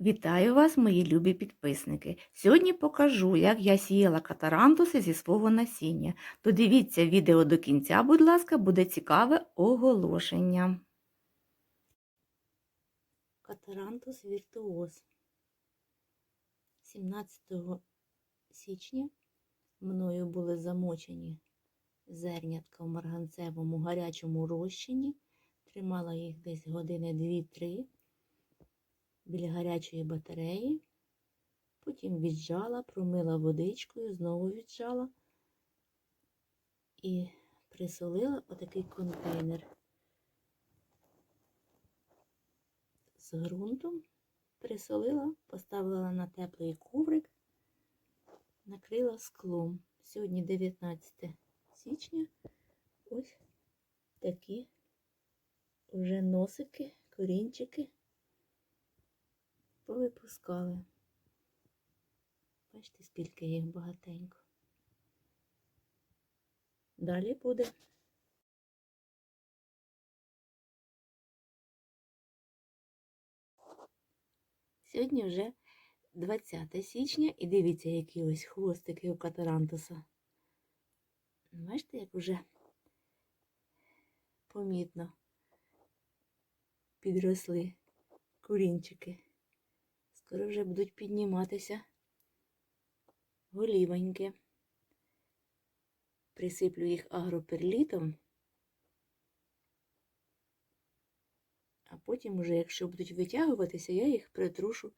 Вітаю вас, мої любі підписники! Сьогодні покажу, як я сіяла катарантуси зі свого насіння. Додивіться відео до кінця, будь ласка, буде цікаве оголошення. Катарантус віртуоз. 17 січня мною були замочені зернятка в марганцевому гарячому розчині. Тримала їх десь години 2-3 біля гарячої батареї. Потім віджала, промила водичкою, знову віджала і присолила отакий контейнер з ґрунтом. Присолила, поставила на теплий коврик, накрила склом. Сьогодні 19 січня. Ось такі вже носики, корінчики повипускали. Бачите, скільки їх багатенько. Далі буде. Сьогодні вже 20 січня і дивіться, які ось хвостики у катарантуса. Бачите, як вже помітно підросли курінчики. Скоро вже будуть підніматися голівоньки. Присиплю їх агроперлітом, а потім, уже, якщо будуть витягуватися, я їх притрушу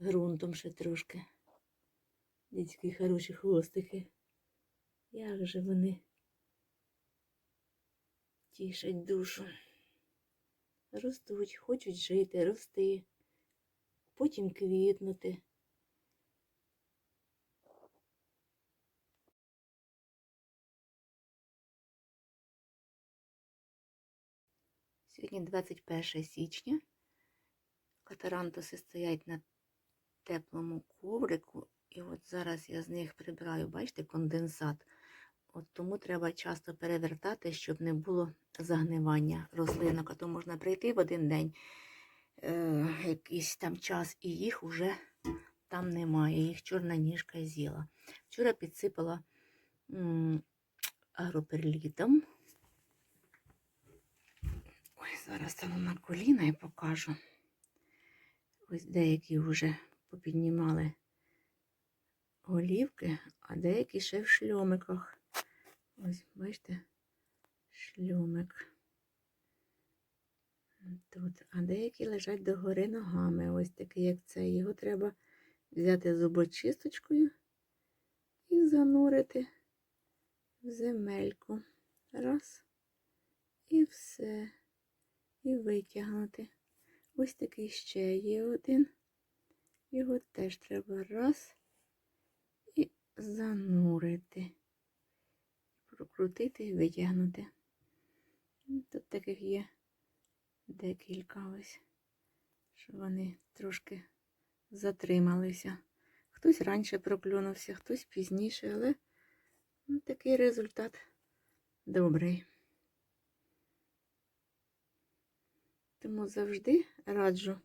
ґрунтом ще трошки. Дивіться, які хороші хвостики. Як же вони тішать душу. Ростуть, хочуть жити, рости потім квітнути. Сьогодні 21 січня. Катарантуси стоять на теплому коврику, і от зараз я з них прибираю, бачите, конденсат. От Тому треба часто перевертати, щоб не було загнивання рослинок, а то можна прийти в один день е, якийсь там час, і їх уже там немає. Їх чорна ніжка з'їла. Вчора підсипала агроперлітом. Ой, зараз стану на коліна і покажу. Ось деякі вже попіднімали голівки, а деякі ще в шльомиках. Ось, бачите, шльомик тут, а деякі лежать догори ногами. Ось такий, як цей. Його треба взяти зубочисточкою і занурити в земельку. Раз. І все. І витягнути. Ось такий ще є один. Його теж треба раз і занурити. Прокрутити і витягнути. Тут таких є декілька ось, щоб вони трошки затрималися. Хтось раніше проклюнувся, хтось пізніше, але ну, такий результат добрий. Тому завжди раджу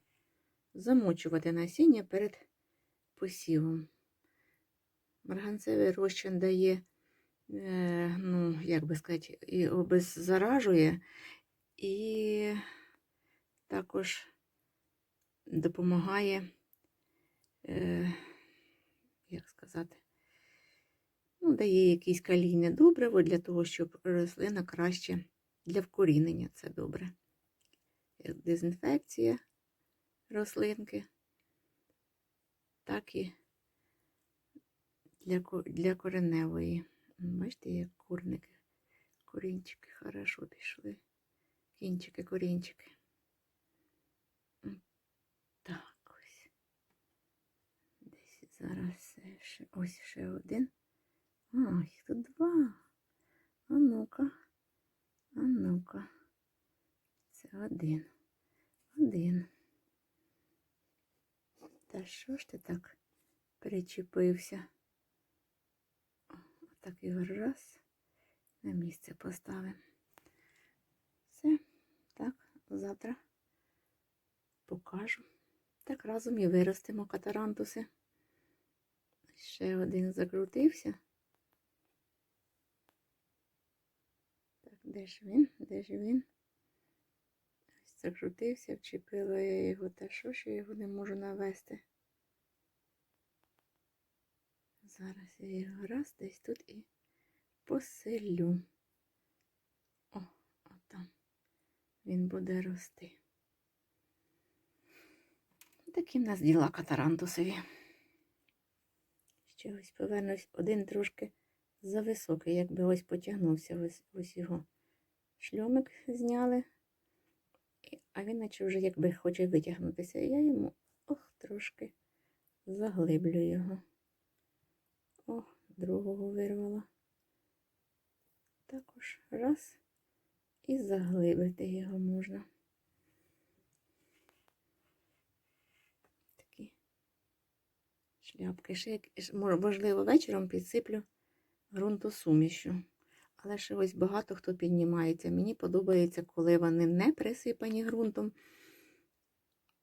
замочувати насіння перед посівом. Марганцевий розчин дає, е, ну, як би сказати, і обеззаражує, і також допомагає, е, як сказати, ну, дає якісь калійне добриво для того, щоб рослина краще для вкорінення це добре. Як дезінфекція рослинки, так і для для кореневої. Бачите, як курники, корінчики хорошо пішли. Кінчики, корінчики. Зараз ще ось ще один. А, тут два. А ну-ка, а ну-ка. Це один. Один. Та що ж ти так причепився? Отак його раз на місце поставимо. Все, так, завтра покажу. Так разом і виростимо катарантуси. Ще один закрутився. Так, де ж він? Де ж він? Ось закрутився, вчепила я його, та що ж я його не можу навести. Зараз я його раз десь тут і поселю. О, отам. Він буде рости. Такі в нас діла катарантусові. Ще ось повернусь один трошки зависокий, якби ось потягнувся, ось, ось його шльомик зняли. А він наче вже якби хоче витягнутися. Я йому ох, трошки заглиблю його. О, другого вирвала. Також раз і заглибити його можна. Такі шляпки. Ще можливо, вечором підсиплю ґрунтосумішю. Але ще ось багато хто піднімається. Мені подобається, коли вони не присипані ґрунтом,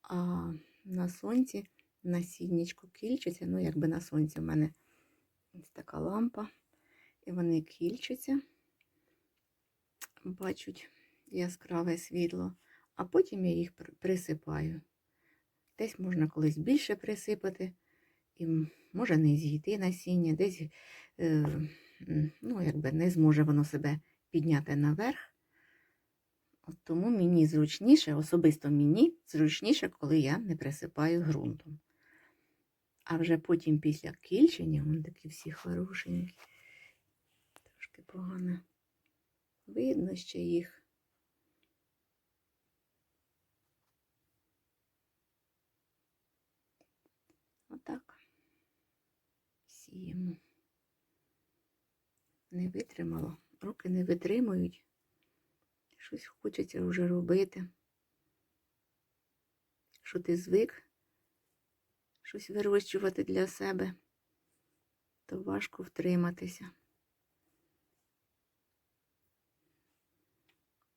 а на сонці насіннячко кільчаться. Ну, якби на сонці в мене ось така лампа. І вони кільчаться, бачать яскраве світло, а потім я їх присипаю. Десь можна колись більше присипати, і може не зійти насіння, десь е, ну, якби не зможе воно себе підняти наверх. От тому мені зручніше, особисто мені зручніше, коли я не присипаю ґрунтом. А вже потім після кільчення, вони такі всі хорошенькі. Трошки погано. Видно ще їх. Отак. Сіємо. Не витримало. Руки не витримують. Щось хочеться вже робити. Що ти звик щось вирощувати для себе, то важко втриматися.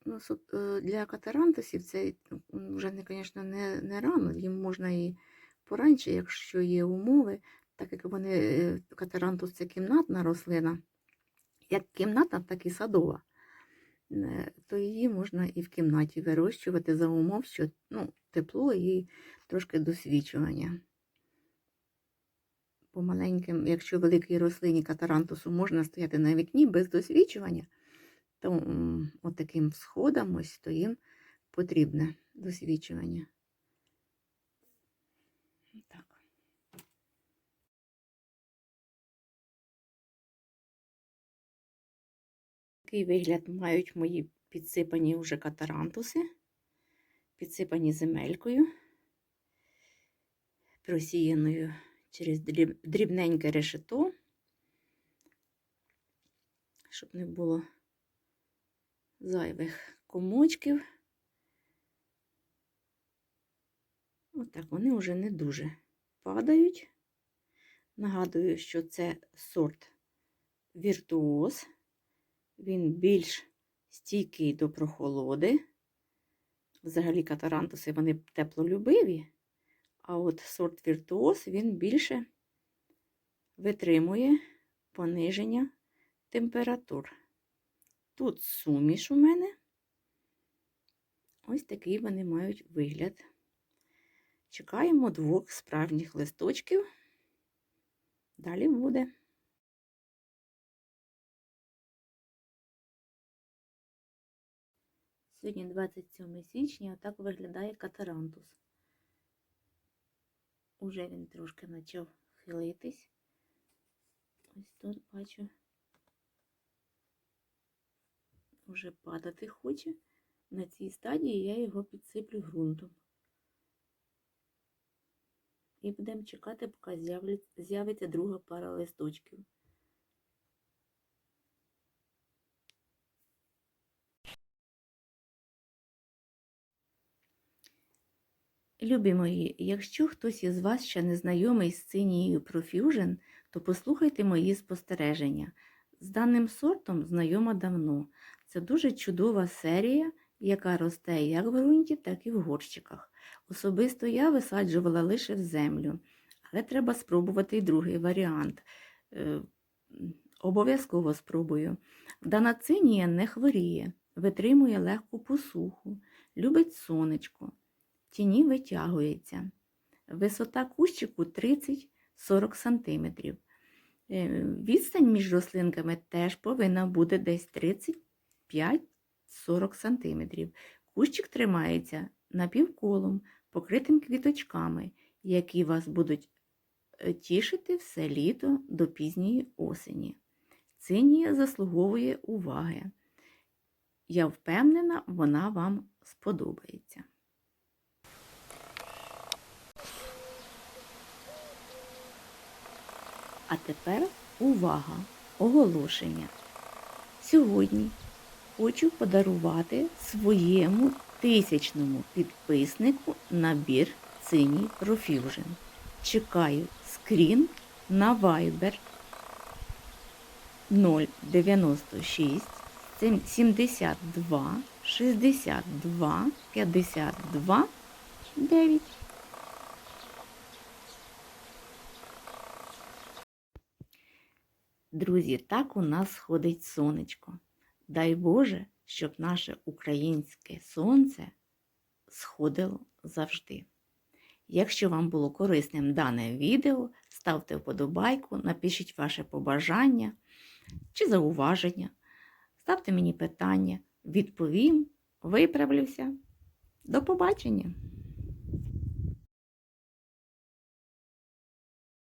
Ну, е, для катарантусів це вже, звісно, не, не рано, їм можна і пораньше, якщо є умови, так як вони, е, катарантус це кімнатна рослина, як кімнатна, так і садова, Е, то її можна і в кімнаті вирощувати за умов, що ну, тепло і трошки досвічування. По маленьким, якщо великій рослині катарантусу можна стояти на вікні без досвічування, то м, отаким сходам ось то їм потрібне досвічування. Так. Такий вигляд мають мої підсипані вже катарантуси, підсипані земелькою, просіяною через дрібненьке решето, щоб не було зайвих комочків. Отак вони вже не дуже падають. Нагадую, що це сорт віртуоз. Він більш стійкий до прохолоди. Взагалі катарантуси вони теплолюбиві, а от сорт віртуоз він більше витримує пониження температур. Тут суміш у мене. Ось такий вони мають вигляд. Чекаємо двох справжніх листочків. Далі буде. Сьогодні 27 січня, отак виглядає катарантус. Уже він трошки почав хилитись. Ось тут бачу, вже падати хоче. На цій стадії я його підсиплю ґрунтом. І будемо чекати, поки з'явиться друга пара листочків. Любі мої, якщо хтось із вас ще не знайомий з цинією Profusion, то послухайте мої спостереження. З даним сортом знайома давно. Це дуже чудова серія, яка росте як в ґрунті, так і в горщиках. Особисто я висаджувала лише в землю, але треба спробувати і другий варіант. Е, Обов'язково спробую. Дана цинія не хворіє, витримує легку посуху, любить сонечко, тіні витягується. Висота кущику 30-40 см. Е, Відстань між рослинками теж повинна бути десь 35-40 см. Кущик тримається напівколом, покритим квіточками, які вас будуть е, тішити все літо до пізньої осені. Цинія заслуговує уваги. Я впевнена, вона вам сподобається. А тепер увага! Оголошення. Сьогодні хочу подарувати своєму тисячному підписнику набір Циній Profusion. Чекаю скрін на Viber 096 72 62 52 9. Друзі, так у нас сходить сонечко. Дай Боже, щоб наше українське сонце сходило завжди. Якщо вам було корисним дане відео, ставте вподобайку, напишіть ваше побажання чи зауваження, ставте мені питання, відповім, виправлюся. До побачення!